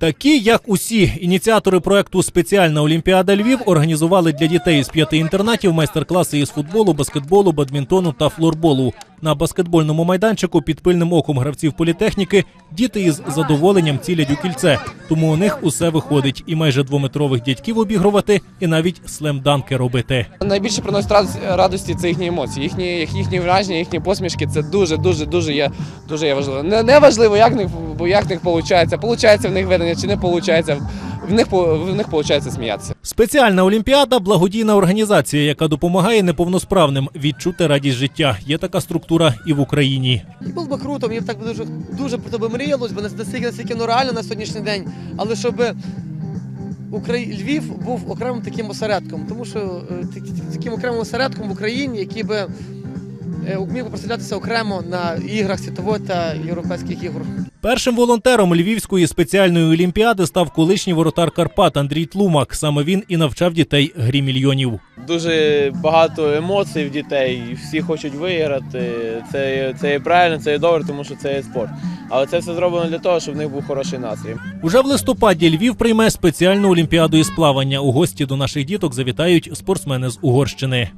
Такі, як усі ініціатори проекту Спеціальна Олімпіада Львів організували для дітей з п'яти інтернатів майстер-класи із футболу, баскетболу, бадмінтону та флорболу. На баскетбольному майданчику під пильним оком гравців політехніки діти із задоволенням цілять у кільце. Тому у них усе виходить і майже двометрових дядьків обігрувати, і навіть слемданки робити. Найбільше приносить радості це їхні емоції, їхні, їхні враження, їхні посмішки. Це дуже, дуже, дуже є, дуже є важливо. Не, не важливо, як них, бо як в них виходить, получається в них ведення чи не виходить. В них, в них виходить сміятися. Спеціальна олімпіада благодійна організація, яка допомагає неповносправним відчути радість життя. Є така структура і в Україні. Було б круто, мені б так дуже, дуже про тебе мріялось, бо настільки, настільки ну, реально на сьогоднішній день. Але щоб Украї... Львів був окремим таким осередком, тому що е, так- так- таким окремим осередком в Україні, який би е, міг представлятися окремо на іграх світової та європейських ігор. Першим волонтером Львівської спеціальної олімпіади став колишній воротар Карпат Андрій Тлумак. Саме він і навчав дітей грі мільйонів. Дуже багато емоцій в дітей, всі хочуть виграти. Це, це є правильно, це є добре, тому що це є спорт. Але це все зроблено для того, щоб в них був хороший настрій. Уже в листопаді Львів прийме спеціальну олімпіаду із плавання. У гості до наших діток завітають спортсмени з Угорщини.